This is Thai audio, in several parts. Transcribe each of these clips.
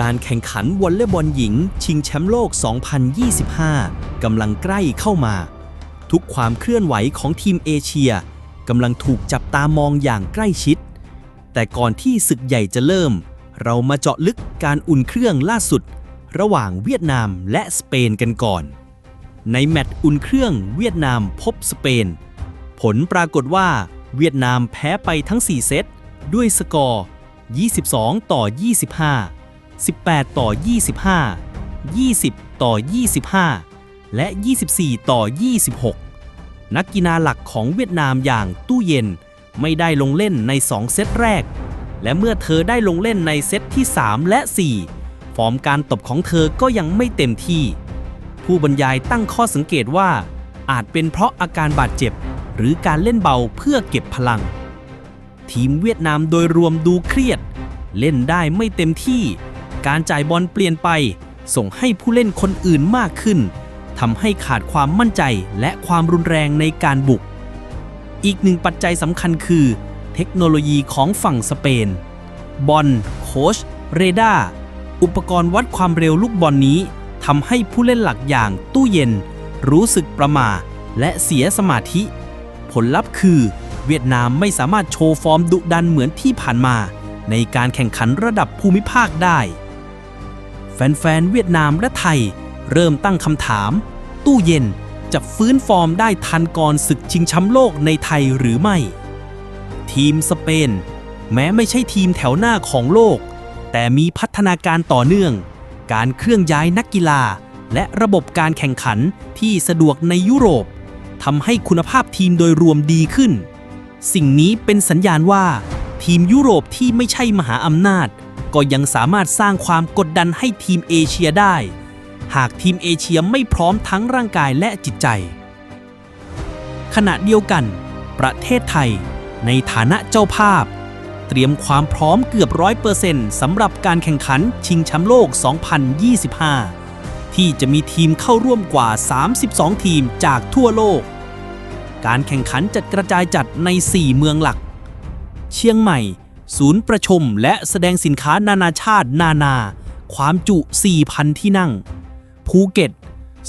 การแข่งขันวอลเลย์บอลหญิง ชิงแชมป์โลก 2025 กำลังใกล้เข้ามา ทุกความเคลื่อนไหวของทีมเอเชียกำลังถูกจับตามองอย่างใกล้ชิด แต่ก่อนที่ศึกใหญ่จะเริ่ม เรามาเจาะลึกการอุ่นเครื่องล่าสุด ระหว่างเวียดนามและสเปนกันก่อน ในแมตช์อุ่นเครื่องเวียดนามพบสเปน ผลปรากฏว่าเวียดนามแพ้ไปทั้ง 4 เซตด้วยสกอร์ 22 ต่อ 25 18 ต่อ 25 20 ต่อ 25 และ 24 ต่อ 26 นักกีฬาหลักของเวียดนามอย่างตู้เย็นไม่ได้ลงเล่นใน 2 เซตแรก และเมื่อเธอได้ลงเล่นในเซตที่ 3 และ 4 ฟอร์มการตบของเธอก็ยังไม่เต็มที่ ผู้บรรยายตั้งข้อสังเกตว่า อาจเป็นเพราะอาการบาดเจ็บ หรือการเล่นเบาเพื่อเก็บพลัง ทีมเวียดนามโดยรวมดูเครียด เล่นได้ไม่เต็มที่ การจ่ายบอลเปลี่ยนไป ส่งให้ผู้เล่นคนอื่นมากขึ้นทำให้ขาดความมั่นใจและความรุนแรงในการบุก อีกหนึ่งปัจจัยสำคัญคือ เทคโนโลยีของฝั่งสเปน บอลโคชเรดาร์อุปกรณ์วัดความเร็วลูกบอลนนี้ทำให้ผู้เล่นหลักอย่างตู้เย็น รู้สึกประมาและเสียสมาธิ ผลลัพธ์คือ เวียดนามไม่สามารถโชว์ฟอร์มดุดันเหมือนที่ผ่านมา ในการแข่งขันระดับภูมิภาคได้ แฟนๆเวียดนามและไทย เริ่มตั้งคำถาม ตู้เย็นจะฟื้นฟอร์มได้ทันก่อนศึกชิงแชมป์โลกในไทยหรือไม่ ทีมสเปน แม้ไม่ใช่ทีมแถวหน้าของโลก แต่มีพัฒนาการต่อเนื่อง การเคลื่อนย้ายนักกีฬา และระบบการแข่งขันที่สะดวกในยุโรปทำให้คุณภาพทีมโดยรวมดีขึ้น สิ่งนี้เป็นสัญญาณว่า ทีมยุโรปที่ไม่ใช่มหาอำนาจ ก็ยังสามารถสร้างความกดดันให้ทีมเอเชียได้ หากทีมเอเชียไม่พร้อมทั้งร่างกายและจิตใจ ขณะเดียวกัน ประเทศไทย ในฐานะเจ้าภาพ เตรียมความพร้อมเกือบร้อยเปอร์เซ็นต์สำหรับการแข่งขันชิงแชมป์โลก 2025 ที่จะมีทีมเข้าร่วมกว่า 32 ทีมจากทั่วโลก การแข่งขันจะกระจายจัดใน 4 เมืองหลัก เชียงใหม่ ศูนย์ประชุมและแสดงสินค้านานาชาตินานา ความจุ 4,000 ที่นั่ง ภูเก็ต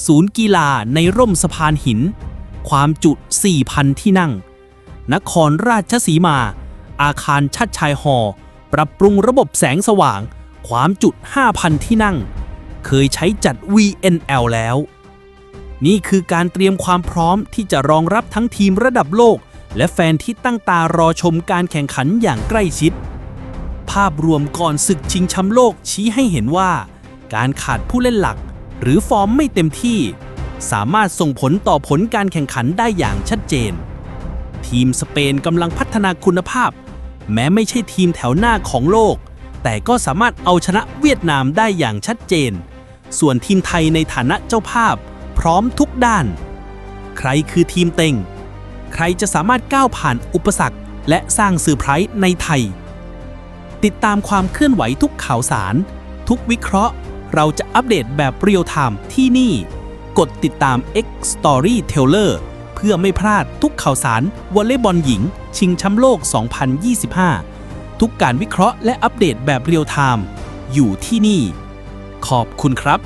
ศูนย์กีฬาในร่มสะพานหิน ความจุ 4,000 ที่นั่ง นครราชสีมา อาคารชัดชายหอ ปรับปรุงระบบแสงสว่าง ความจุ 5,000 ที่นั่ง เคยใช้จัด VNL แล้ว นี่คือการเตรียมความพร้อมที่จะรองรับทั้งทีมระดับโลก และแฟนที่ตั้งตารอชมการแข่งขันอย่างใกล้ชิด ภาพรวมก่อนศึกชิงแชมป์โลกชี้ให้เห็นว่า การขาดผู้เล่นหลัก หรือฟอร์มไม่เต็มที่ สามารถส่งผลต่อผลการแข่งขันได้อย่างชัดเจน ทีมสเปนกำลังพัฒนาคุณภาพ แม้ไม่ใช่ทีมแถวหน้าของโลก แต่ก็สามารถเอาชนะเวียดนามได้อย่างชัดเจน ส่วนทีมไทยในฐานะเจ้าภาพ พร้อมทุกด้าน ใครคือทีมเต็ง ใครจะสามารถก้าวผ่านอุปสรรค และสร้างสื่อไพรส์ในไทย ติดตามความเคลื่อนไหวทุกข่าวสาร ทุกวิเคราะห์ เราจะอัปเดตแบบเรียลไทม์ที่นี่ กดติดตาม X Storyteller เพื่อไม่พลาดทุกข่าวสารวอลเลย์บอลหญิง ชิงแชมป์โลก 2025 ทุกการวิเคราะห์และอัปเดตแบบเรียลไทม์อยู่ที่นี่ ขอบคุณครับ